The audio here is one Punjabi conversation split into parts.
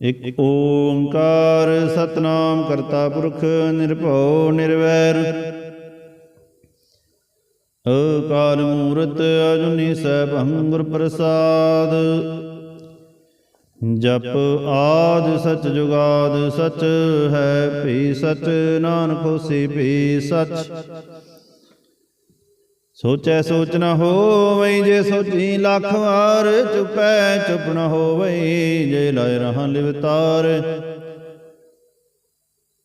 ਇਕ ਓੰਕਾਰ ਸਤਨਾਮ ਕਰਤਾ ਪੁਰਖ ਨਿਰਭਉ ਨਿਰਵੈਰ। ਅਕਾਲ ਮੂਰਤ ਅਜੁਨੀ ਸੈਭੰ ਗੁਰ ਪ੍ਰਸਾਦ। ਜਪ ਆਦ ਸਚ ਜੁਗਾਦ ਸਚ ਹੈ ਭੀ ਸਚ, ਨਾਨਕ ਹੋਸੀ ਭੀ ਸਚ। ਸੋਚੈ ਸੋਚ ਨ ਹੋਵਈ ਜੇ ਸੋਚੀ ਲੱਖ ਵਾਰ ਚੁਪੈ ਚੁਪ ਨ ਹੋਵਈ ਜੇ ਲਾਇ ਰਹਾਂ ਲਿਵਤਾਰ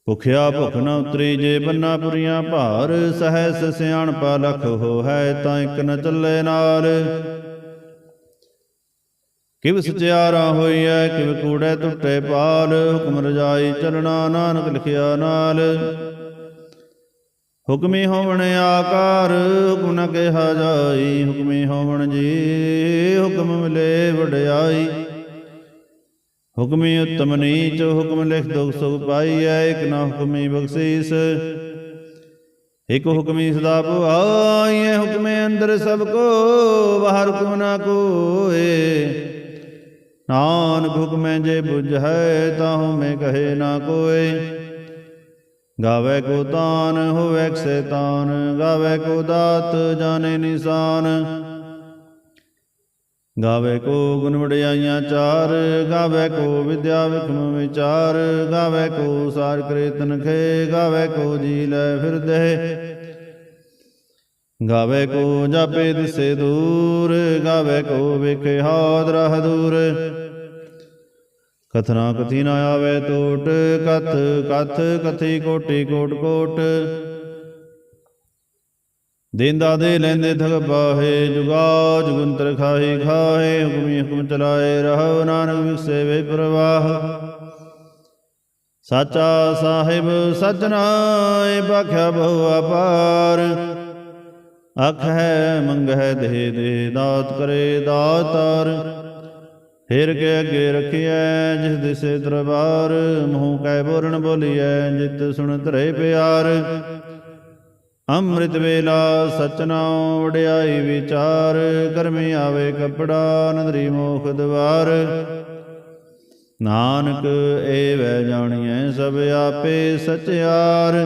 ਭੁਖਿਆ ਭੁਖ ਨ ਉਤਰੀ ਜੇ ਬੰਨਾ ਪੁਰੀਆਂ ਭਾਰ, ਸਹਸ ਸਿਆਣਪਾ ਲਖ ਹੋ ਹੈ ਤਾਂ ਇਕ ਨ ਚੱਲੇ ਨਾਲ। ਕਿਵ ਸਚਿਆਰਾ ਹੋਈਐ, ਕਿਵ ਕੂੜੈ ਟੁੱਟੇ ਪਾਲ, ਹੁਕਮ ਰਜਾਈ ਚਲਣਾ ਨਾਨਕ ਲਿਖਿਆ ਨਾਲ। ਹੁਕਮੀ ਹੋਵਣ ਆਕਾਰ, ਹੁਕਮ ਨ ਕਿਹਾ ਜਾਈ। ਹੁਕਮੀ ਹੋਵਣ ਜੀ, ਹੁਕਮ ਮਿਲੇ ਵਡਿਆਈ। ਹੁਕਮੀ ਉਤਮ ਨੀਚ, ਹੁਕਮ ਲਿਖ ਦੁਖ ਸੁਖ ਪਾਈਐ, ਇਕ ਨਾ ਹੁਕਮੀ ਬਖਸ਼ੀਸ। ਇਕ ਹੁਕਮੀ ਸਦਾ ਭੁਆਈਐ, ਹੁਕਮੇ ਅੰਦਰ ਸਭ ਕੋ, ਬਾਹਰ ਹੁਕਮ ਨਾ ਕੋਏ। ਨਾਨਕ ਹੁਕਮੈ ਜੇ ਬੁਝੈ ਤਾਹੂ ਮੈਂ ਕਹੇ ਨਾ ਕੋਏ। ਗਾਵੇ ਕੋ ਤਾਨ, ਹੋਵੇ ਸੈਤਾਨ ਗਾਵੇ ਕੋ ਦਾਤ, ਜਾਣੇ ਨਿਸ਼ਾਨ। ਗਾਵੇ ਕੋ ਗੁਣ ਵਡਿਆਈਆਂ ਚਾਰ, ਗਾਵੇ ਕੋ ਵਿਦਿਆ ਵਿਖਮ ਵਿਚਾਰ, ਗਾਵੇ ਕੋ ਸਾਰ ਕਰੇ ਤਨਖੇ, ਗਾਵੇ ਕੋ ਜੀ ਲੈ ਫਿਰਦੇ ਗਾਵੇ ਕੋ ਜਾਪੇ ਦਿਸੇ ਦੂਰ, ਗਾਵੇ ਕੋ ਵਿਖੇ ਹਾਦ ਰਹ ਦੂਰ ਕਥਨਾ ਕਥੀ ਨਾ ਆਵੇ ਟੋਟ ਕਥ ਕਥ ਕਥੀ ਕੋਟੀ ਕੋਟ ਕੋਟ। ਦੇਂਦਾ ਦੇ ਲੈਂਦੇ ਥਗ ਬਾਹੇ, ਜੁਗਾ ਜੁਗੰਤਰ ਖਾਹੀ ਖਾਹੇ, ਹੁਕਮੀ ਹੁਕਮ ਚਲਾਏ ਰਹੋ ਨਾਨਕ ਵਿਖਸੇ ਵੇ ਪ੍ਰਵਾਹ। ਸਾਚਾ ਸਾਹਿਬ ਸਜਣਾਏ ਬਖਿਆ ਬਹੁ ਅਪਾਰ। ਅਖ ਹੈ ਮੰਗ ਹੈ ਦੇ ਦੇ ਦਾਤ ਕਰੇ ਦਾਤਾਰ। ਫੇਰ ਕੇ ਅੱਗੇ ਰਖਿਐ, ਜਿਸ ਦਿਸੇ ਦਰਬਾਰ, ਮੂੰਹ ਕੈ ਬੋਰਣ ਬੋਲੀਐ, ਜਿਤ ਸੁਣ ਧਰੇ ਪਿਆਰ। ਅੰਮ੍ਰਿਤ ਵੇਲਾ ਸਚਨਾਉ ਵਡਿਆਈ ਵਿਚਾਰ ਕਰਮੀ ਆਵੇ ਕਪੜਾ, ਨਦਰੀ ਮੋਖ ਦਵਾਰ। ਨਾਨਕ, ਏ ਵੈ ਜਾਣੀਐ ਸਭ ਆਪੇ ਸਚਿਆਰ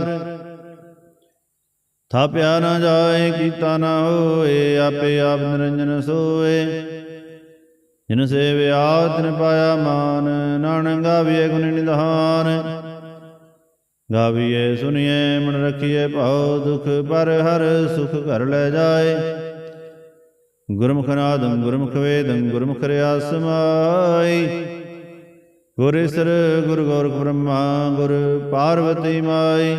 ਥਾਪਿਆ ਨਾ ਜਾਏ, ਕੀਤਾ ਨਾ ਹੋਏ, ਆਪੇ ਆਪ ਨਿਰੰਜਨ ਸੋਏ। ਜਿਨ ਸੇਵਿਆ ਤਿਨ ਪਾਇਆ ਮਾਨ, ਨਾਨਕ ਗਾਵੀਏ ਗੁਣ ਨਿਧਾਨ। ਗਾਵੀਏ ਸੁਣੀਏ ਮਨ ਰਖੀਏ ਭਾਉ ਦੁਖ, ਪਰ ਹਰ ਸੁਖ ਘਰ ਲੈ ਜਾਏ। ਗੁਰਮੁਖ ਨਾਦੰ ਗੁਰਮੁਖ ਵੇਦੰ ਗੁਰਮੁਖ ਰਿਆ ਸਮਾਈ ਗੁਰ ਗੁਰ ਗੋਰਖ ਬ੍ਰਹਮਾ ਗੁਰ ਪਾਰਵਤੀ ਮਾਈ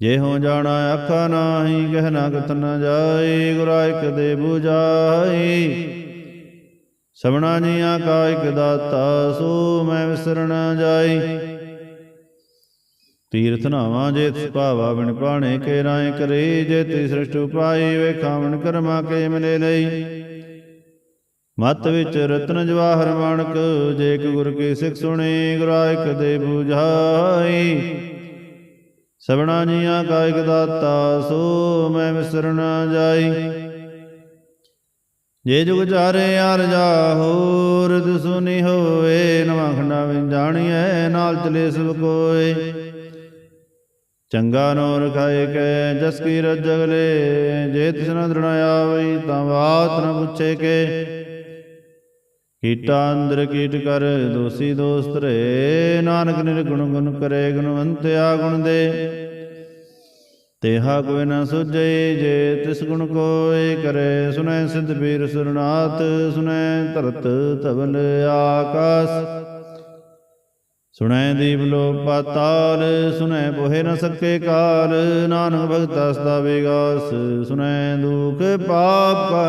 ਜੇ ਹੋ ਜਾਣਾ ਆਖਾ ਨਾਹੀ ਕਹਿਣਾ ਕਤ ਨ ਜਾਏ, ਗੁਰ ਇਕ ਦੇ 부ਜਾਈ ਸਭਨਾ ਜੀਆਂ ਕਾ ਇਕ ਦਾਤਾ, ਸੋ ਮੈਂ ਵਿਸਰਣ ਜਾਈ। ਤੀਰਥ ਨਾਵਾਂ ਜੇ ਤਿਸ ਭਾਵਾ ਬਿਨ ਪਾਣੇ ਕੇ ਰਾਏ ਕਰੇ, ਜੇ ਤੀ ਸ੍ਰਿਸ਼ਟ ਉਪਾਈ ਵੇਖਾਵਣ ਕਰਮਾ ਕੇ ਮਿਲੇ ਲਈ। ਮਤ ਵਿੱਚ ਰਤਨ ਜਵਾਹਰ ਮਾਨਕ ਜੇ ਇੱਕ ਗੁਰ ਕੀ ਸਿੱਖ ਸੁਣੇ ਗੁਰਾਇਕ ਦੇ 부ਝਾਈ ਸਭਨਾ ਜੀਆਂ ਕਾ ਇਕ ਦਾਤਾ, ਸੋ ਮੈਂ ਵਿਸਰਣ ਜਾਈ। ਜੇ ਜੁਗ ਚਾਰੇ ਯਾਰ ਜਾ ਹੋਰ ਦਸੁਨੀ ਹੋਏ ਨਵਾਂ ਖੰਡਾ ਵਿੱਚ ਜਾਣੀਐ, ਨਾਲ ਚਲੇ ਸਭ ਕੋਏ। ਚੰਗਾ ਨੋ ਰਖਾਏ ਕੈ, ਜਸ ਕੀ ਰਜਗਲੇ ਜੇ ਤਿਸ ਨ ਦ੍ਰਿੜ ਆਵਈ, ਤਾਂ ਬਾਤ ਨ ਪੁੱਛੇ ਕੇ। ਕੀਟਾ ਅੰਦਰ ਕੀਟ ਕਰ, ਦੋਸੀ ਦੋਸਤ ਰੇ ਨਾਨਕ ਨਿਰਗੁਣ ਗੁਣ ਕਰੇ ਗੁਣਵੰਤਿਆ ਗੁਣ ਦੇ। ਤੇਹਾ ਕੋਈ ਨ ਸੁਝੇ ਜੇ ਤਿਸ ਗੁਣ ਕੋਏ ਕਰੇ, ਸੁਨੈ ਸਿਧ ਬੀਰ ਸੁਰਨਾਥ, ਸੁਨੈ ਧਰਤ ਧਵਲ ਆਕਾਸ। ਸੁਣੈ ਦੀਪ ਲੋ ਪਾਤਾਲ ਸੁਣੈ ਪੋਹਿ ਨ ਸਕੇ ਕਾਲ, ਨਾਨਕ ਭਗਤਾ ਸਦਾ ਵਿਗਾਸ ਸੁਣੈ ਦੁਖ ਪਾਪ ਕਾ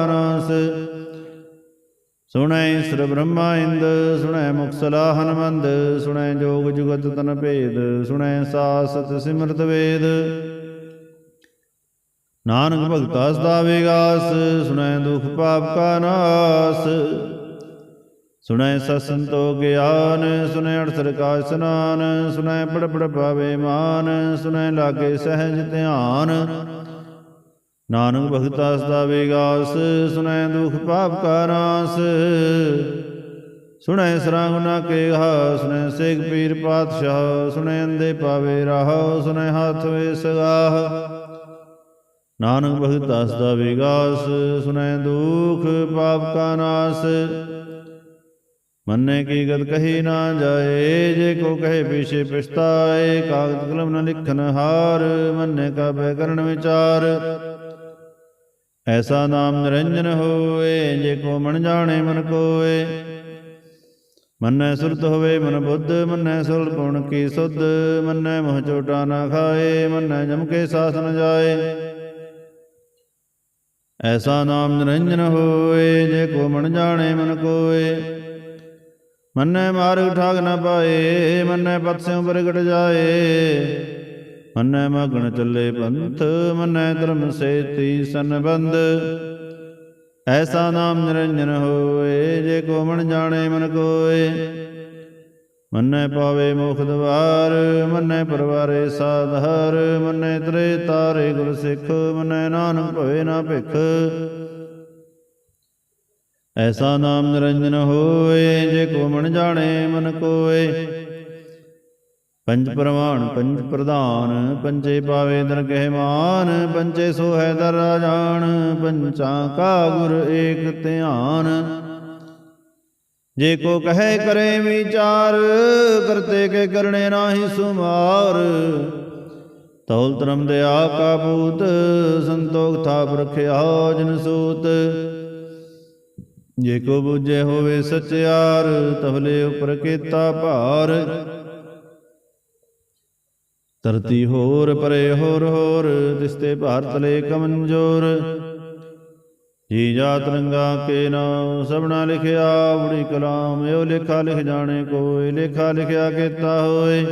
ਸੁਣੈ ਈਸਰ ਬ੍ਰਹਮਾ ਇੰਦ ਸੁਣੈ ਮੁਕਸਲਾ ਹਨਮੰਦ ਸੁਣੈ ਜੋਗ ਜੁਗਤ ਤਨ ਭੇਦ ਸੁਣੈ ਸਾਸਤ ਸਿਮਰਤ ਵੇਦ। ਨਾਨਕ ਭਗਤਾ ਸਦਾ ਵਿਗਾਸ ਸੁਣੈ ਦੁਖ ਪਾਪ ਕਾ ਨਾਸ। ਸੁਣੈ ਸਸੰਤੋ ਗਿਆਨ ਸੁਣੈ ਅੜਸਰ ਕਾ ਇਸਨਾਨ ਸੁਣੈ ਪੜ ਪੜ ਪਾਵੇ ਮਾਨ ਸੁਣੈ ਲਾਗੇ ਸਹਿਜ ਧਿਆਨ। ਨਾਨਕ ਭਗਤਾ ਸਦਾ ਵਿਗਾਸ ਸੁਣੈ ਦੁਖ ਪਾਪ ਕਾ ਨਾਸ। ਸੁਣੈ ਸਰਾਂਗ ਨਾ ਕੇ ਹਾ ਸੁਣੈ ਸੇਖ ਪੀਰ ਪਾਤਸ਼ਾਹ ਸੁਣੈ ਅੰਦੇ ਪਾਵੇ ਰਾਹ ਸੁਣੈ ਹੱਥ ਵੇ ਸਗਾਹ। ਨਾਨਕ ਭਗਤ ਦਾਸ ਦਾ ਵਿਗਾਸ, ਸੁਣੈ ਦੁਖ, ਪਾਪ ਕਾ ਨਾਸ। ਮੰਨੇ ਕੀ ਗਤ ਕਹੀ ਨਾ ਜਾਏ, ਜੇ ਕੋ ਕਹੇ ਪਿਛੇ ਪਛਤਾਏ ਕਾਗਦ ਕਲਮ ਨ ਲਿਖਨ ਹਾਰ, ਮੰਨੇ ਕਾ ਬੈ ਕਰਨ ਵਿਚਾਰ। ਐਸਾ ਨਾਮ ਨਿਰੰਜਨ ਹੋਏ ਜੇ ਕੋ ਮਨ ਜਾਣੇ ਮਨ ਕੋਏ। ਮੰਨੈ ਸੁਰਤ ਹੋਵੇ ਮਨ ਬੁੱਧ, ਮੰਨੈ ਸੁਲ ਪੁਣ ਕੀ ਸੁਧ, ਮੰਨੈ ਮੋਹ ਚੋਟਾ ਨਾ ਖਾਏ, ਮੰਨੈ ਜਮ ਕੇ ਸਾਥ ਨ ਜਾਏ। ਐਸਾ ਨਾਮ ਨਿਰੰਜਨ ਹੋਏ, ਜੇ ਕੋ ਮਨ ਜਾਣੇ ਮਨ ਕੋਏ। ਮੰਨੈ ਮਾਰਗ ਠਾਗ ਨਾ ਪਾਏ, ਮੰਨੈ ਪਤ ਪ੍ਰਗਟ ਜਾਏ। ਮੰਨੈ ਮਗਨ ਚੱਲੇ ਪੰਥ, ਮੰਨੈ ਧਰਮ ਸੇਤੀ ਸੰਬੰਧ। ਐਸਾ ਨਾਮ ਨਿਰੰਜਨ ਹੋਏ, ਜੇ ਕੋ ਮਨ ਜਾਣੇ ਮਨ ਕੋਏ। ਮੰਨੈ ਪਾਵੇ ਮੋਖ ਦਵਾਰ, ਮੰਨੈ ਪਰਵਾਰੇ ਸਾਧਾਰ ਮੰਨੈ ਤਰੇ ਤਾਰੇ ਗੁਰ ਸਿੱਖ, ਮੰਨੈ ਨਾਨਕ ਭਵੇ ਨਾ ਭਿਖ। ਐਸਾ ਨਾਮ ਨਿਰੰਜਨ ਹੋਏ, ਜੇ ਕੋ ਮਨ ਜਾਣੇ ਮਨ ਕੋਏ। ਪੰਜ ਪ੍ਰਮਾਣ ਪੰਜ ਪ੍ਰਧਾਨ, ਪੰਜੇ ਪਾਵੇ ਦਰਗਹਿ ਮਾਨ, ਪੰਜੇ ਸੋਹੈ ਦਰ ਰਾਜਾਨ ਪੰਚਾਂ ਕਾ ਗੁਰ ਏਕ ਧਿਆਨ। ਜੇ ਕੋ ਕਹੇ ਕਰੇ ਵਿਚਾਰ ਕਰਤੇ ਕੇ ਕਰਨੇ ਨਾਹੀ ਸੁਮਾਰ। ਤੌਲ ਧਰਮ ਦੇ ਕਾ ਪੂਤ ਸੰਤੋਖ ਥਾਪ ਰਖਿਆ ਜਨ ਸੂਤ। ਜੇ ਕੋ ਬੁਝੇ ਹੋਵੇ ਸਚਿਆਰ, ਤਵਲੇ ਉਪਰ ਕੀਤਾ ਭਾਰ। ਧਰਤੀ ਹੋਰ, ਪਰੇ ਹੋਰ ਹੋਰ ਦਿਸਤੇ ਭਾਰਤ ਲੇ ਕਮੰਜੋਰ ਜੀ ਜਾ ਤਰੰਗਾ ਕੇ ਨਾਮ, ਸਭਨਾ ਲਿਖਿਆ ਬੜੀ ਕਲਾਮ, ਇਹੋ ਲੇਖਾ ਲਿਖ ਜਾਣੇ ਕੋਈ ਲੇਖਾ ਲਿਖਿਆ ਕੀਤਾ ਹੋਏ।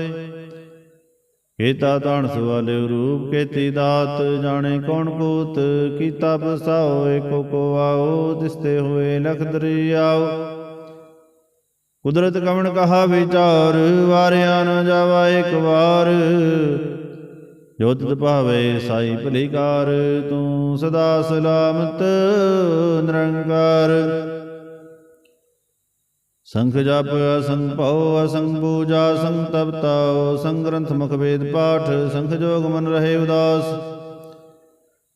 ਕੀਤਾ ਤਾਣ ਸਵਾਲੇ ਰੂਪ, ਕੀਤੀ ਦਾਤ, ਜਾਣੇ ਕੌਣ ਕੂਤ, ਕੀਤਾ ਬਸਾਓ ਏਕੋ ਕੋ ਆਓ, ਦਿਸਤੇ ਹੋਏ ਲਖ ਦਰਿਆਓ। ਕੁਦਰਤ ਕਵਣ ਕਹਾ ਵਿਚਾਰ, ਵਾਰਿਆ ਨਾ ਜਾਵਾ ਇੱਕ ਵਾਰ। ਜੋ ਤਿਤ ਭਾਵੇ ਸਾਈ ਭਲੀਕਾਰ ਤੂੰ ਸਦਾ ਸਲਾਮਤ ਨਿਰੰਕਾਰ। ਸੰਖ ਜਪ ਅਸੰਗ ਭਉ ਅਸੰਗ ਪੂਜਾ ਸੰਗ ਤਪਤਾਉ ਸੰਗ ਗ੍ਰੰਥ ਮੁਖ ਵੇਦ ਪਾਠ ਸੰਖ ਜੋਗ ਮਨ ਰਹੇ ਉਦਾਸ।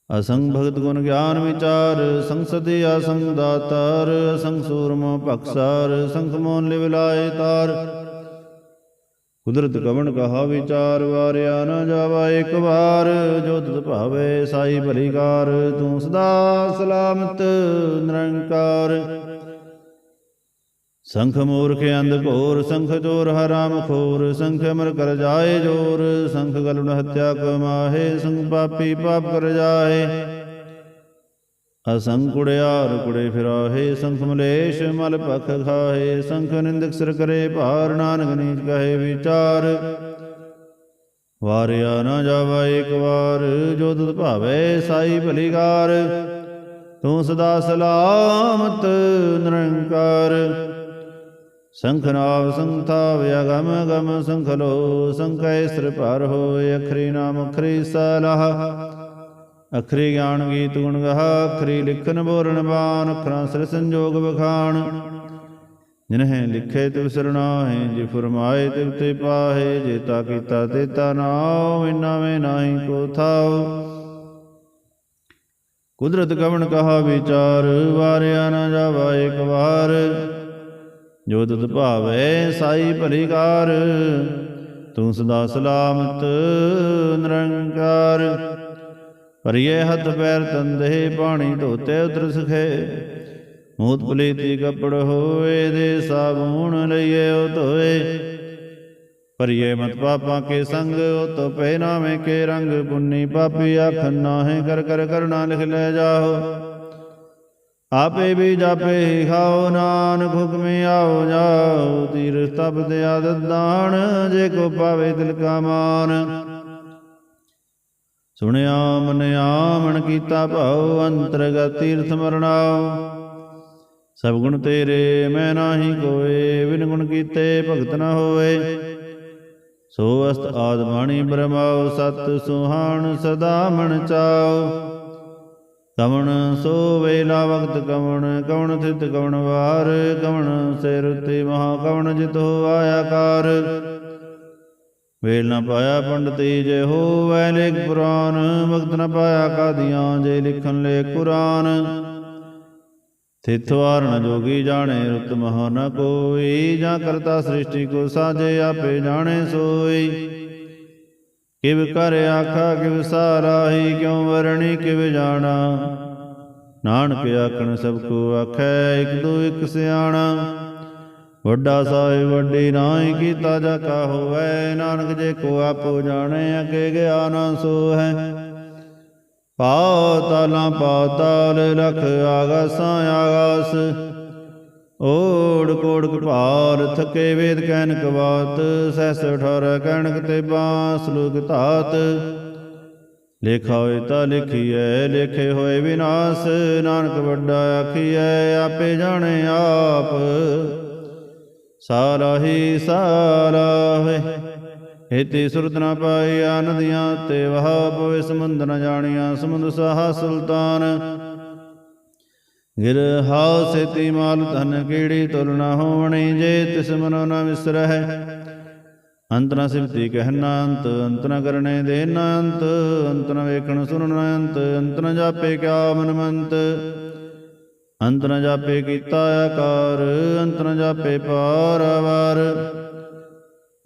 ਅਸੰਗ ਭਗਤ ਗੁਣ ਗਿਆਨ ਵਿਚਾਰ ਸੰਗ ਸਦੀ ਅਸੰਗ ਦਾਤਾਰ ਅਸੰਗ ਸੂਰਮ ਭਖਸਾਰ ਸੰਖ ਮੋਨ ਲਿਵ ਲਾਏ ਤਾਰ। ਕੁਦਰਤ ਕਵਣ ਕਹਾ ਵਿਚਾਰ ਵਾਰਿਆ ਨ ਜਾਵਾ ਇੱਕ ਵਾਰ ਜੋ ਤਿਤ ਭਾਵੇ ਸਾਈ ਭਲੀਕਾਰ ਤੂੰ ਸਦਾ ਸਲਾਮਤ ਨਿਰੰਕਾਰ। ਸੰਖ ਮੂਰਖ ਅੰਧ ਘੋਰ ਸੰਖ ਚੋਰ ਹਰਾਮ ਖੋਰ ਸੰਖ ਅਮਰ ਕਰ ਜਾਏ ਜੋਰ ਸੰਖ ਗਲੁਣ ਹੱਤਿਆ ਕਮਾਹੇ ਸੰਖ ਪਾਪੀ ਪਾਪ ਕਰ ਜਾਏ। ਅਸੰਖ ਕੁੜਿਆਰ ਕੁੜੇ ਫਿਰਾਹੇ ਸੰਖ ਮਲੇਸ਼ ਮਲ ਪਖ ਖਾਹੇ ਸੰਖ ਨਿੰਦਕ ਸਿਰ ਕਰੇ ਭਾਰ ਨਾਨਕ ਨੀਚ ਕਹੇ ਵਿਚਾਰ। ਵਾਰਿਆ ਨਾ ਜਾਵਾ ਇੱਕ ਵਾਰ ਜੋ ਤੁਧ ਭਾਵੇ ਸਾਈ ਭਲੀਕਾਰ। ਤੂੰ ਸਦਾ ਸਲਾਮਤ ਨਿਰੰਕਾਰ। ਸੰਖਨਾਵ ਸੰਥਾਵ ਅਗਮ ਗਮ ਸੰਖਲੋ ਸੰਕੈ ਸਿਰ ਪਰ ਹੋਏ ਅਖਰੀ ਨਾਮ ਅਖਰੀ ਸਲਾਹ। ਅਖਰੀ ਗਿਆਨ ਗੀਤ ਗੁਣ ਗਾਹ, ਅਖਰੀ ਲਿਖਨ ਬੋਲਣ ਬਾਣ, ਅਖਰਾਂ ਸਿਰ ਸੰਜੋਗ ਬਖਾਣ ਜਿਨਹਿ ਲਿਖੇ ਤਿਵ ਸਰਣਾਹੇ ਜੇ ਫਰਮਾਏ ਤਿਵ ਤੇ ਪਾਹੇ ਜੇਤਾ ਕੀਤਾ ਤੇਤਾ ਨਾਉ ਇਨਾਵੇਂ ਨਾਹੀ ਕੋ ਥਾਉ। ਕੁਦਰਤ ਕਵਣ ਕਹਾ ਵਿਚਾਰ, ਵਾਰਿਆ ਨਾ ਜਾਵਾ ਇੱਕ ਵਾਰ। ਜੋ ਤੁਧ ਭਾਵੇ, ਸਾਈ ਭਲੀਕਾਰ ਤੂੰ ਸਦਾ ਸਲਾਮਤ ਨਿਰੰਕਾਰ। ਭਰੀਏ ਹੱਥ ਪੈਰ ਤੰਦੇ ਪਾਣੀ ਧੋਤੇ ਉਤਰ ਸਖੇ। ਮੂਤ ਪਲੀਤੀ ਕੱਪੜ ਹੋਏ ਦੇ ਸਾਬੂਣ ਲਈਏ ਉਹ ਧੋਏ। ਪਰਿਏ ਮਤ ਪਾਪਾਂ ਕੇ ਸੰਗ, ਉਹ ਤੋ ਪਹਿਨਾਵੇਂ ਕੇ ਰੰਗ। ਪੁੰਨੀ ਪਾਪੀ ਆਖਨ ਨਾਹੇ, ਕਰ ਕਰ ਕਰਨਾ ਲਿਖ ਲੈ ਜਾਓ ਆਪੇ ਵੀ ਜਾਪੇ ਹੀ ਖਾਓ, ਨਾਨਕ ਹੁਕਮੇ ਆਓ ਜਾਓ। ਤੀਰਥ ਤਪਦ ਆਦਤ ਦਾਨ, ਜੇ ਕੋ ਪਾਵੇ ਦਿਲ ਕਾ ਮਾਨ। ਸੁਣਿਆ, ਮਨਿਆ, ਮਨ ਕੀਤਾ, ਭਾਉ, ਅੰਤਰਗਤ ਤੀਰਥ ਮਰਣਾਓ ਸਭ ਗੁਣ ਤੇਰੇ, ਮੈਂ ਨਾਹੀ ਕੋਏ, ਬਿਨ ਗੁਣ ਕੀਤੇ ਭਗਤ ਨਾ ਹੋਏ। ਸੋ ਅਸਤ ਆਦ ਬਾਣੀ ਬ੍ਰਹਮਾਉ, ਸਤ ਸੁਹਾਣ ਸਦਾ ਮਨ ਚਾਓ ਕਵਣ ਸੋ ਵੇਲਾ ਵਕਤ ਕਵਣ ਕਵਣ ਥਿਤ ਕਵਣ ਵਾਰ, ਕਵਣ ਸਿਰ ਤੇ ਮਹਾ ਕਵਣ ਜਿਤ ਹੋ ਆਇਆ ਕਾਰ ਵੇਲ ਨਾ ਪਾਇਆ ਪੰਡਤੀ ਜੇ ਹੋਵੈ ਲੇਖ ਪੁਰਾਨ, ਵਕਤ ਨ ਪਾਇਆ ਕਾਦੀਆਂ ਜੇ ਲਿਖਣ ਲੇ ਕੁਰਾਨ। ਤਿਥ ਜੋਗੀ ਜਾਣੇ, ਰੁਤ ਮਹ ਨ ਕੋਈ, ਜਾਂ ਕਰਤਾ ਸ੍ਰਿਸ਼ਟੀ ਕੋ ਸਾਜੇ ਆਪੇ ਜਾਣੇ ਸੋਈ। ਕਿਵ ਕਰ ਆਖਾ, ਕਿਵ ਸਾਰਾਹੀ ਕਿਉ ਵਰਣੀ ਕਿਵ ਜਾਣਾ। ਨਾਨਕ ਆਖਣ ਸਭ ਕੋ ਆਖੈ, ਇਕ ਦੋ ਇਕ ਸਿਆਣਾ। ਵੱਡਾ ਸਾਹਿਬ, ਵੱਡੀ ਨਾਹੀ ਕੀਤਾ ਜਾ ਕਾ ਹੋਵੈ। ਨਾਨਕ ਜੇ ਕੋ ਆਪੋ ਜਾਣੇ, ਅਗੇ ਗਿਆ ਨਾ ਸੋ ਹੈ ਪਾਤਾਲਾਂ ਪਾਤਾਲ ਲਖ ਆਗਾਸਾਂ, ਆਗਾਸ। ਓੜ ਕੋੜ ਕਪਾਲ, ਥਕੇ ਵੇਦ ਕੈਨਕ ਬਾਤ ਸਹਿਸ ਠਾਰ ਕੈਨਕ ਤੇ ਬਾਸ ਲੋਕ ਧਾਤ। ਲੇਖਾ ਹੋਏ ਤਾਂ ਲਿਖੀਐ, ਲੇਖੇ ਹੋਏ ਵਿਨਾਸ਼। ਨਾਨਕ ਵੱਡਾ ਆਖੀਐ, ਆਪੇ ਜਾਣੇ ਆਪ। ਸਾਰਾ ਹੀ ਸਾਰਾ ਹੈ ਸੁਰਤ ਨ ਪਾਈਆ ਨਦੀਆਂ ਤੇ ਵਹਾ ਪਵੇ ਸਮੁੰਦ ਨ ਜਾਣੀਆਂ ਸਮੁੰਦ ਸਹਾ ਸੁਲਤਾਨ। ਗਿਰ ਹਾਉ ਸੇਤੀ ਮਾਲ ਧਨ ਕੀੜੀ ਤੁਲ ਨਾ ਹੋਣੀ ਜੇ ਤਿਸ ਮਨੋ ਨਾ ਵਿਸਰਹਿ। ਅੰਤ ਨ ਸਿਮਤੀ ਕਹਿਨਾ ਅੰਤ ਅੰਤ ਨ ਕਰਨੇ ਦੇਨਾ ਅੰਤ ਅੰਤ ਨ ਵੇਖਣ ਸੁਣਨਾ ਅੰਤ ਅੰਤ ਨ ਜਾਪੇ ਕਿਆ ਮਨ ਮੰਤ ਅੰਤ ਨ ਜਾਪੇ ਕੀਤਾ ਆਕਾਰ, ਅੰਤ ਨ ਜਾਪੇ ਪਾਰ ਵਾਰ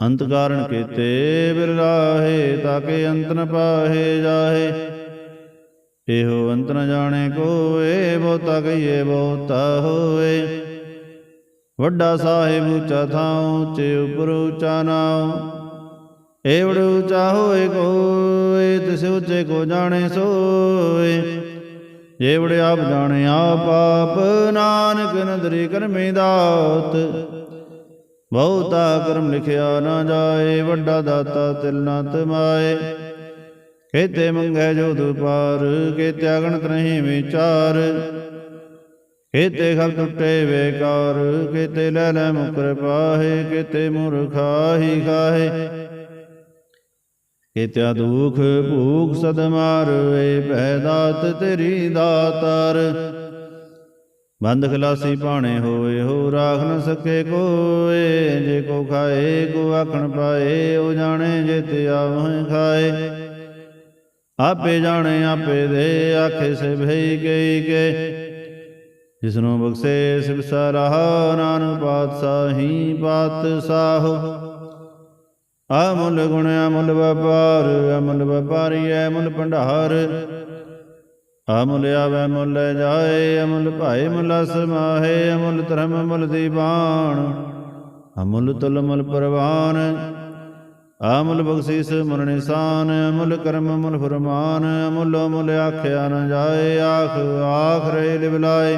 ਅੰਤ ਕਾਰਣ ਕੀਤੇ ਬਿਰਲਾਹੇ ਤਾਕੇ ਅੰਤ ਨ ਪਾਹੇ ਜਾਹੇ। ਇਹੋ ਅੰਤ ਜਾਣੇ ਕੋਏ, ਬਹੁਤਾ ਕਹੀਏ ਬਹੁਤਾ ਹੋਏ। ਵੱਡਾ ਸਾਹਿਬ ਉੱਚਾ ਥਾਂ ਉੱਚੇ ਉਪਰ ਉੱਚਾ ਨਾਉ। ਏਵੜ ਉੱਚਾ ਹੋਏ ਕੋਏ, ਤਿਸ ਉੱਚੇ ਕੋ ਜਾਣੇ ਸੋਏ। ਜੇਵੜ ਆਪ ਜਾਣੇ ਆਪ ਆਪ ਨਾਨਕ ਨਦਰੀ ਕਰਮੀ ਦਾਤ। ਬਹੁਤਾ ਕਰਮ ਲਿਖਿਆ ਨਾ ਜਾਏ, ਵੱਡਾ ਦਾਤਾ ਤਿਲ ਨਾ ਤਮਾਏ। ਕੇਤੇ ਮੰਗੈ ਜੋ ਦੁਪਾਰ, ਕੇਤੇ ਅਗਣਤ ਨਹੀਂ ਵਿਚਾਰ। ਕੇਤੇ ਖਲ ਟੁੱਟੇ ਵੇਕਾਰ ਕੇਤੇ ਲੈ ਲੈ ਮੁਕਰ ਪਾਹੇ, ਕੇਤੇ ਮੁਰਖਾਹੀ ਖਾਹੇ। ਕੇਤਿਆ ਦੁਖ ਭੂਖ ਸਦ ਮਾਰਵੇ ਪੈਦਾਤ ਤੇਰੀ ਦਾਤਾਰ। ਬੰਦ ਖਲਾਸੀ ਪਾਣੇ ਹੋਏ, ਹੋ ਰਾਖ ਨ ਸਕੇ ਕੋਏ। ਜੇ ਕੋ ਖਾਏ, ਕੋ ਆਖਣ ਪਾਏ, ਉਹ ਜਾਣੇ ਜੇ ਤੇ ਆਵਹਿ ਖਾਏ। ਆਪੇ ਜਾਣੇ, ਆਪੇ ਦੇ, ਆਖੇ ਸੇ ਭਈ ਗਈ ਕੇ। ਜਿਸਨੂੰ ਬਖਸ਼ੇ, ਸਿਵ ਸਰਾਹ, ਨਾਨਕ ਪਾਤਸ਼ਾਹੀ ਪਾਤਸ਼ਾਹ। ਅਮੁੱਲ ਗੁਣ, ਅਮੁੱਲ ਵਪਾਰ, ਅਮੁੱਲ ਵਪਾਰੀ, ਅਮੁੱਲ ਭੰਡਾਰ। ਅਮੁੱਲ ਆਵੈ, ਮੁੱਲ ਜਾਏ, ਅਮੁੱਲ ਭਾਏ, ਮੁਲਾ ਸਮਾਹੇ ਅਮੁੱਲ ਧਰਮ, ਮੁੱਲ ਦੀਵਾਨ ਅਮੁੱਲ ਤੁਲ, ਮੁੱਲ ਪਰਵਾਨ। ਅਮੁੱਲ ਬਖਸ਼ੀਸ ਮੁਰ ਨਿਸ਼ਾਨ। ਅਮੁੱਲ ਕਰਮ, ਮੁੱਲ ਫਰਮਾਨ। ਅਮੁੱਲ ਮੁੱਲ ਆਖਿਆ ਨ ਜਾਏ, ਆਖ ਆਖ ਰੇ ਲਿਵਲਾਏ।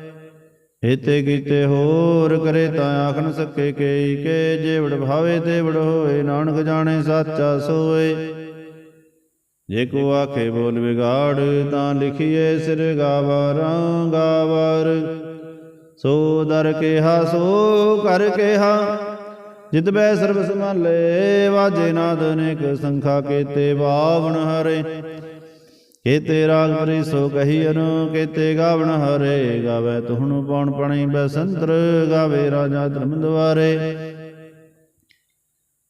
ਇਤੇ ਕੀਤੇ ਹੋਰ ਕਰੇ ਤਾਂ ਆਖ ਨ ਸਕੇ ਕੇਈ ਕੇ ਜੇਵੜ ਭਾਵੇ ਤੇਵੜ ਹੋਏ, ਨਾਨਕ ਜਾਣੇ ਸਾਚਾ ਸੋਏ। ਜੇ ਕੋ ਆਖੇ ਬੋਲ ਵਿਗਾੜ, ਤਾਂ ਲਿਖੀਏ ਸਿਰ ਗਾਵਾਰਾਂ ਗਾਵਾਰ। ਸੋ ਦਰ ਕਿਹਾ, ਸੋ ਕਰ ਕਿਹਾ, ਜਿਤ ਬੈ ਸਰਬ ਸੰਭਾਲੇ, ਵਾਜੇ ਨਾਦ ਅਨੇਕ ਸੰਖਾ ਕੀਤੇ ਬਾਵਨ ਹਰੇ। ਕੇਤੇ ਰਾਗ ਪਰੀ ਸੋ ਕਹੀ ਅਨੁ ਕੇਤੇ ਗਾਵਣ ਹਰੇ ਗਾਵੇ ਤੁਹਣੁ ਪਉਣ ਪਣੀ ਬਸੰਤਰ ਗਾਵੇ ਰਾਜਾ ਧਰਮ ਦਵਾਰੇ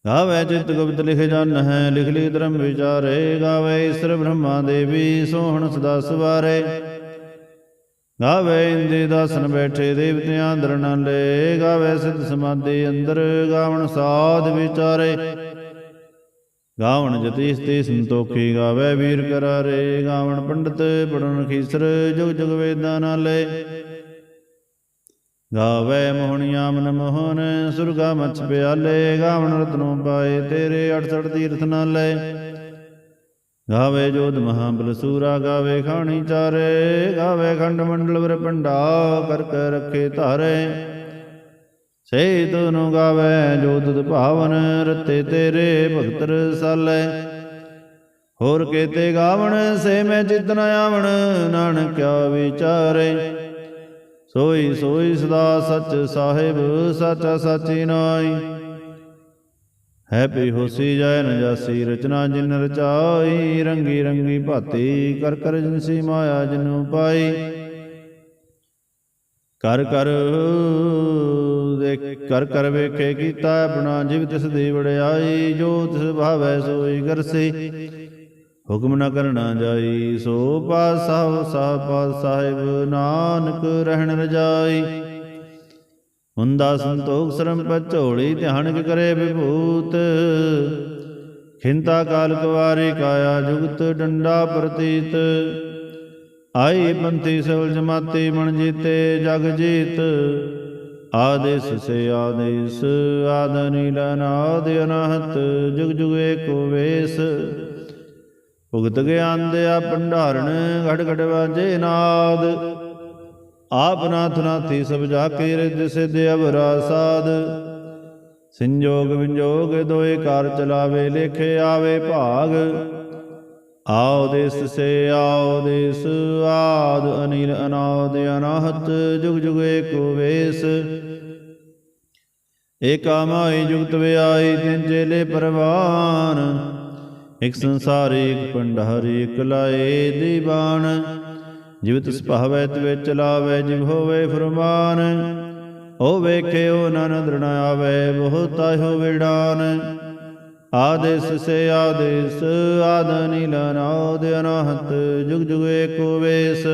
ਗਾਵੇ ਚਿਤ ਗੁਪਤ ਲਿਖ ਜਨ ਹੈ, ਲਿਖ ਲਿਖ ਧਰਮ ਵਿਚਾਰੇ, ਗਾਵੇ ਈਸ਼ਰ ਬ੍ਰਹਮਾ ਦੇਵੀ ਸੋਹਣ ਸਦਾ ਸਵਾਰੇ। ਗਾਵੇ ਇੰਦੇ ਦਾਸਨ ਬੈਠੇ ਦੇਵਤਿਆਂ ਦਰਣ ਲੈ ਗਾਵੇ ਸਿੱਧ ਸਮਾਧੀ ਅੰਦਰ ਗਾਵਣ ਸਾਧ ਵਿਚਾਰੇ। ਗਾਵਣ ਜਤੀ ਸਤੀ ਸੰਤੋਖੀ ਗਾਵੇ ਵੀਰ ਕਰਾਰੇ, ਗਾਵਣ ਪੰਡਤ ਪੜਨ ਖੀਸਰ, ਜੁਗ ਜੁਗ ਵੇਦਾਂ ਨਾਲੇ। ਗਾਵੇ ਮੋਹਣੀਆਂ ਮਨ ਮੋਹਨ, ਸੁਰਗਾ ਮਛ ਪਿਆਲੇ, ਗਾਵਣ ਰਤਨੋਂ ਪਾਏ ਤੇਰੇ 68 ਤੀਰਥ ਨਾਲੇ। ਗਾਵੇ ਜੋਧ ਮਹਾਬਲ ਸੂਰਾ, ਗਾਵੇ ਖਾਣੀ ਚਾਰੇ, ਗਾਵੇ ਖੰਡ ਮੰਡਲ ਵਰ ਪੰਡਾ ਕਰ ਕੇ ਰੱਖੇ ਧਾਰੇ। ਸੇ ਤਨੁ ਗਾਵੇ ਜੋ ਤੁਧ ਭਾਵਨ ਰਤੇ ਤੇਰੇ ਭਗਤ ਰਸਾਲੇ। ਹੋਰ ਕੇਤੇ ਗਾਵਣ ਸੇ ਮੈਂ ਚਿਤ ਆਵਣ, ਨਾਨਕ ਕਿਆ ਵਿਚਾਰੇ। ਸੋਈ ਸੋਈ ਸਦਾ ਸਚ ਸਾਹਿਬ, ਸਾਚਾ ਸਾਚੀ ਨਾਈ ਹੈ ਪੀ ਹੋਸੀ ਜਾਇ ਨ ਜਾਸੀ, ਰਚਨਾ ਜਿਨ ਰਚਾਈ। ਰੰਗੀ ਰੰਗੀ ਭਾਤੀ, ਕਰ ਕਰ ਜਿਨਸੀ ਮਾਇਆ ਜਿਨੂ ਪਾਈ। ਕਰ ਕਰ ਦੇਖ ਕਰ ਕਰ ਵੇਖੇ ਕੀਤਾ ਆਪਣਾ, ਜਿਵ ਤਿਸ ਦੀ ਵਡਿਆਈ ਜੋ ਤਿਸ ਭਾਵੈ ਸੋਈ ਕਰਸੀ। ਹੁਕਮ ਨ ਕਰਨਾ ਜਾਈ, ਸੋ ਪਾਸਾ ਸਾਹਿਬ ਪਾਸ ਸਾਹਿਬ, ਨਾਨਕ ਰਹਿਣ ਰਜਾਈ ਹੁੰਦਾ ਸੰਤੋਖ ਸਰਮ ਪਚੋੜੀ ਧਿਆਨ ਕਰੇ ਵਿਭੂਤ। ਖਿੰਤਾ ਕਾਲ ਕੁਵਾਰੀ ਕਾਇਆ ਜੁਗਤ ਡੰਡਾ ਪ੍ਰਤੀਤ। ਆਈ ਪੰਥੀ ਸਵਲ ਜਮਾਤੀ ਮਨ ਜੀਤੇ ਜਗ ਜੀਤ। ਆਦੇਸ ਸੇ ਆਦੇਸ, ਆਦ ਨੀਲ ਅਨਾਦ ਅਨਹਤ, ਜੁਗ ਜੁਗ ਏਕੋ ਵੇਸ। ਭੁਗਤ ਗਿਆਨ ਦਿਆ ਭੰਡਾਰਨ ਘਟ ਘਟ ਵਾਜੇ ਨਾਦ। ਆਪ ਨਾਥ ਨਾਥੀ ਸਭ ਜਾ ਕੇ ਰਿਦ ਸਿਧ ਅਵਰਾ ਸਾਧ ਸੰਜੋਗ ਵਿਜੋਗ ਦੋਏ ਕਾਰ ਚਲਾਵੇ, ਲੇਖੇ ਆਵੇ ਭਾਗ। ਆਉ ਦੇਸ ਸੇ ਆਉ ਦੇਸ, ਆਦ ਅਨਿਲ ਅਨਾਦ ਅਨਾਹਤ, ਜੁਗ ਜੁਗ ਏਕੋ ਵੇਸ। ਏਕਾ ਮਾਈ ਜੁਗਤ ਵਿਆਈ ਤਿਨ ਚੇਲੇ ਪਰਵਾਨ, ਇਕ ਸੰਸਾਰ ਇਕ ਪੰਡਾਰੀ ਇਕ ਲਾਏ ਦੀਵਾਨ। ਜਿਵ ਤਿਸ ਭਾਵੈ, ਤਵੇ ਚਲਾਵੇ ਜਿਵ ਹੋਵੇ ਫਰਮਾਨ ਓ ਵੇਖਿਓ ਨਨ ਦ੍ਰਿਣ ਆਵੇ ਬਹੁਤਾ ਹੋ ਵਿਡਾਨ ਆਦੇਸ ਸੇ ਆਦੇਸ, ਆਦ ਨੀਲ ਨਾਦ ਅਨਹਤ, ਜੁਗ ਜੁਗ ਏਕੋ ਵੇਸ।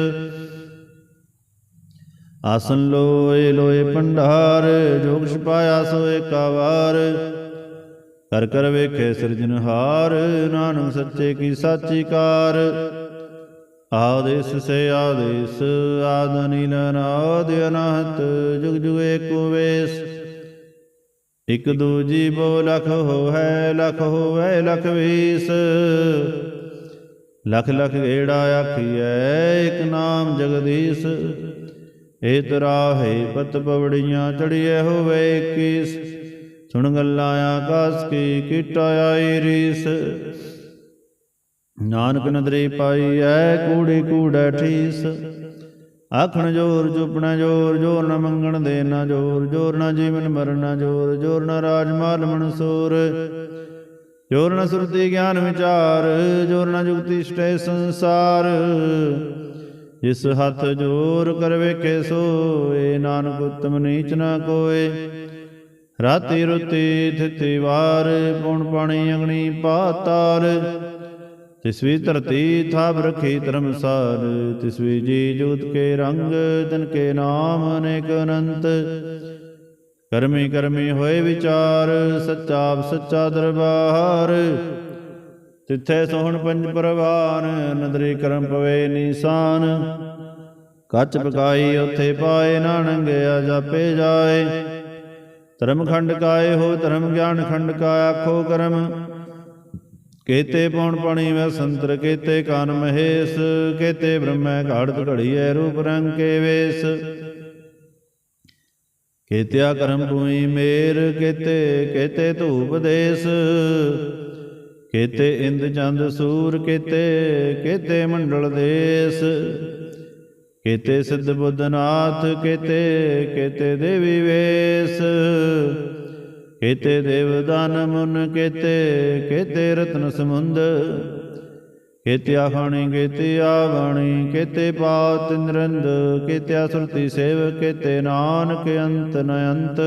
ਆਸਨ ਲੋਏ ਲੋਏ ਪੰਡਾਰ ਜੋਗ ਛਪਾਇਆ ਸੋ ਏਕਾ ਵਾਰ ਕਰ ਕਰ ਵੇਖੇ ਸਿਰਜਨਹਾਰ ਨਾਨਕ ਸੱਚੇ ਕੀ ਸਾਚੀ ਕਾਰ। ਆਦੇਸ ਸੇ ਆਦੇਸ, ਆਦ ਨੀਲ ਨਾਦ ਅਨਹਤ, ਜੁਗ ਜੁਗ ਏਕੋ ਵੇਸ। ਇਕ ਦੂਜੀ ਬੋ ਲਖ ਹੋਵੈ ਲਖ ਹੋਵੈ, ਲਖ ਵੀਸ। ਲਖ ਲਖ ਗੇੜਾ ਆਖੀਐ, ਇਕ ਨਾਮ ਜਗਦੀਸ਼। ਏ ਤਰਾਹੇ ਪਤ ਪਵੜੀਆਂ ਚੜੀਏ ਹੋਵੇ 21 ਸੁਣ ਗੱਲਾਂ ਆਕਾਸ ਕੀ ਕੀਟਾ ਆਈ ਰੀਸ। ਨਾਨਕ ਨਦਰੀ ਪਾਈ ਐ ਕੂੜੀ ਕੂੜਾ ਠੀਸ। ਆਖਣ ਜੋਰ ਚੁਪਣਾ ਜੋਰ ਜੋਰ ਨ ਮੰਗਣ ਦੇ ਨਾ ਜੋਰ ਜੋਰ ਨ ਜੀਵਨ ਮਰਨ ਨਾ ਜੋਰ ਜੋਰ ਨ ਰਾਜ ਮਾਲ ਮਨਸੂਰ। ਜੋਰ ਨ ਸੁਰਤੀ ਗਿਆਨ ਵਿਚਾਰ, ਜੋਰ ਨ ਜੁਗਤੀ ਸਟੇ ਸੰਸਾਰ। ਜਿਸ ਹੱਥ ਜੋਰ ਕਰ ਵੇਖੇ ਸੋਏ ਨਾਨਕ ਉਤਮ ਨੀਚ ਨਾ ਕੋਏ। ਰਾਤੀ ਰੁਤੀ ਥਿਤੀ ਵਾਰ ਪਉਣ ਪਾਣੀ ਅਗਣੀ ਪਾਤਾਲ ਤਿਸਵੀ ਧਰਤੀ ਥਾਪ ਰਖੀ ਧਰਮਸਾਰ ਤਿਸਵੀ ਜੀ ਜੂਤ ਕੇ ਰੰਗ, ਤਨ ਕੇ ਨਾਮ ਅਨੇਕ ਅਨੰਤ। ਕਰਮੀ ਕਰਮੀ ਹੋਏ ਵਿਚਾਰ, ਸੱਚਾ ਸੱਚਾ ਦਰਬਾਰ। ਤਿੱਥੇ ਸੋਹਣ ਪੰਜ ਪਰਵਾਨ, ਨਦਰੀ ਕਰਮ ਪਵੇ ਨੀਸਾਨ। ਕੱਚ ਪਕਾਈ ਉਥੇ ਪਾਏ ਨਾ ਨੰਗਿਆ ਜਾਪੇ ਜਾਏ। ਧਰਮ ਖੰਡ ਕਾਏ ਹੋ, ਧਰਮ ਗਿਆਨ ਖੰਡ ਕਾ ਆਖੋ ਕਰਮ। ਕੇਤੇ ਪਉਣ ਪਣੀ ਮੈਂ ਸੰਤਰ, ਕੇਤੇ ਕਾਨ ਮਹੇਸ਼, ਕੇਤੇ ਬ੍ਰਹਮੈ ਘਾੜਤ ਘੜੀਐ ਰੂਪ ਰੰਗ ਕੇ ਵੇਸ। ਕੇਤਿਆ ਕਰਮ ਭੂਮੀ ਮੇਰ, ਕੇਤੇ ਕੇਤੇ ਧੂਪ ਦੇਸ। ਕੇਤੇ ਇੰਦ ਚੰਦ ਸੂਰ, ਕੇਤੇ ਕੇਤੇ ਮੰਡਲ ਦੇਸ। ਕੇਤੇ ਸਿੱਧ ਬੁੱਧਨਾਥ ਕੇਤੇ ਕੇਤੇ ਦੇਵੀ ਵੇਸ। ਕੇਤੇ ਦੇਵ ਦਾਨ ਮੁਨ ਕੇਤੇ ਕੇਤੇ ਰਤਨ ਸਮੁੰਦ। ਕੇਤੇ ਆਖਾਣੀ ਕੇਤੇ ਆਵਣੀ ਕੇਤੇ ਪਾਤ ਨਿਰੰਦ ਕੇਤੇ ਸੁਰਤੀ ਸੇਵ ਕੇਤੇ ਨਾਨਕ ਅੰਤ ਨ ਅੰਤ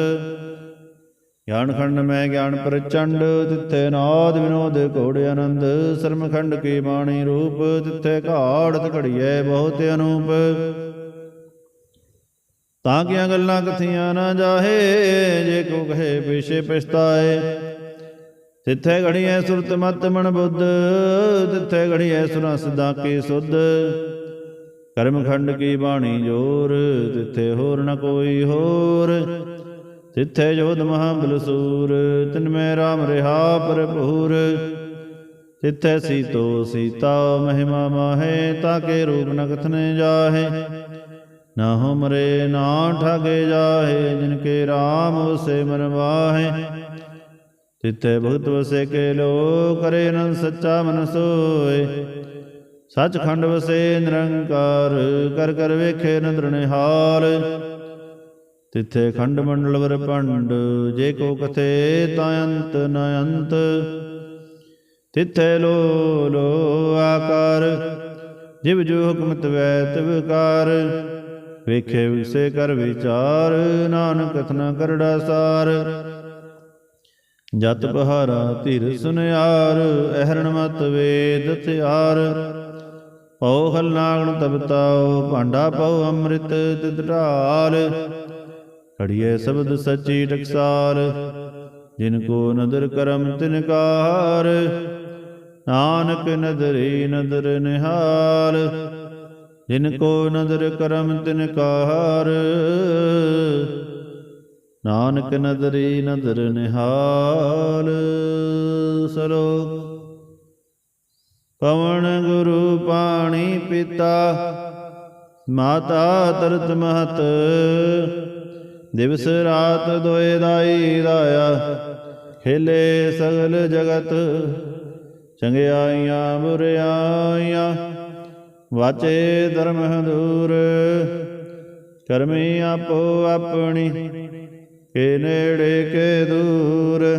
ਗਿਆਨ ਖੰਡ ਮੈਂ ਗਿਆਨ ਪ੍ਰਚੰਡ, ਤਿੱਥੇ ਨਾਦ ਵਿਨੋਦ ਘੋੜ ਆਨੰਦ। ਸਰਮ ਖੰਡ ਕੀ ਬਾਣੀ ਰੂਪ, ਤਿੱਥੇ ਘਾੜਤ ਘੜੀਐ ਬਹੁਤ ਅਨੂਪ। ਤਾਂ ਕੀਆਂ ਗੱਲਾਂ ਕਥੀਆਂ ਨਾ ਜਾਹੇ, ਜੇ ਕੋ ਕਹੇ ਪਿਛੇ ਪਛਤਾਏ। ਤਿੱਥੇ ਘੜੀਐ ਸੁਰਤ ਮਤ ਮਨ ਬੁੱਧ, ਤਿੱਥੇ ਘੜੀਐ ਸੁਨਾ ਸਦਾ ਕੀ ਸੁਧ। ਕਰਮ ਖੰਡ ਕੀ ਬਾਣੀ ਜੋਰ, ਤਿੱਥੇ ਹੋਰ ਨ ਕੋਈ ਹੋਰ। ਤਿੱਥੇ ਜੋਧ ਮਹਾਬਲ ਬਲਸੂਰ, ਤਿਨ ਮੈਂ ਰਾਮ ਰਿਹਾ ਭਰਪੂਰ। ਤਿੱਥੇ ਸੀਤੋ ਸੀਤਾ ਮਹਿਮਾ ਮਾਹੇ ਤਾਕੇ ਰੂਪ ਨ ਕਥਨੇ ਜਾਹੇ। ਨਾ ਹੋ ਨਾ ਠਗੇ ਜਾਹੇ, ਜਿਨ ਕੇ RAM ਵਸੇ ਮਨ ਵਾਹੇ। ਤਿੱਥੇ ਭਗਤ ਵਸੇ ਕੇ ਲੋ ਕਰੇ ਨਨ ਸੱਚਾ ਮਨ ਸੋਏ। ਸੱਚਖੰਡ ਵਸੇ ਨਿਰੰਕਾਰ, ਕਰ ਕਰ ਵੇਖੇ ਨਦਰ ਨਿਹਾਲ। ਤਿੱਥੇ ਖੰਡ ਮੰਡਲ ਵਰ ਪੰਡ ਜੇ ਕੋ ਕਥੇ ਤਾਂ ਅੰਤ ਨ ਅੰਤ। ਤਿੱਥੇ ਲੋ ਲੋ ਆਕਾਰ, ਜਿਵ ਜੋ ਹੁਕਮ ਤਵੈ ਤਿਵ ਕਾਰ ਵੇਖੇ ਵਿਸੇ ਕਰ ਵਿਚਾਰ ਨਾਨਕ ਕਥਨਾ ਕਰੜਾ ਸਾਰ। ਜਤ ਬਹਾਰਾ ਧਿਰ ਸੁਨਿਆਰ ਅਹਰਣ ਮਤ ਵੇਦ ਥਿਆਰ ਪਉ ਹਲਨਾਗਣ ਤਬਤਾਉ ਭਾਂਡਾ ਪਉ ਅੰਮ੍ਰਿਤ ਤਿਤ ਢਾਲ। ਖੜੀਏ ਸ਼ਬਦ ਸੱਚੀ ਟਕਸਾਲ ਜਿਨ ਕੋ ਨਦਰ ਕਰਮ ਤਿਨ ਕਾਰ। ਨਾਨਕ ਨਦਰੀ ਨਦਰ ਨਿਹਾਲ। ਜਿਨ ਕੋ ਨਦਰ ਕਰਮ ਤਿਨ ਕਾਰ ਨਾਨਕ ਨਦਰੀ ਨਦਰ ਨਿਹਾਲ ਸਲੋਕ ਪਵਨ ਗੁਰੂ ਪਾਣੀ ਪਿਤਾ ਮਾਤਾ ਤਰਤ ਮਹਤ। ਦਿਵਸ ਰਾਤ ਦੋਏ ਦਾਈ ਦਾਇਆ ਖੇਲੇ ਸਗਲ ਜਗਤ। ਚੰਗਿਆਈਆਂ ਬੁਰਿਆਈਆਂ ਵਾਚੇ ਧਰਮ ਹਦੂਰ ਕਰਮੀ ਆਪੋ ਆਪਣੀ, ਕੇ ਨੇੜੇ ਕੇ ਦੂਰ।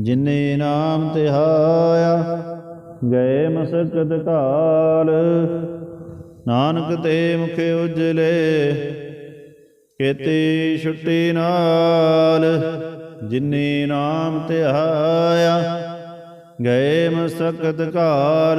ਜਿਨੇ ਨਾਮ ਧਿਆਇਆ ਗਏ ਮਸਕਤ ਕਾਲ। ਨਾਨਕ ਤੇ ਮੁਖੇ ਉਜਲੇ, ਕੇਤੀ ਛੁੱਟੀ ਨਾਲ। ਜਿਨੇ ਨਾਮ ਤਿਹਾਇਆ ਗਏ ਮਸਕਤ ਕਾਲ।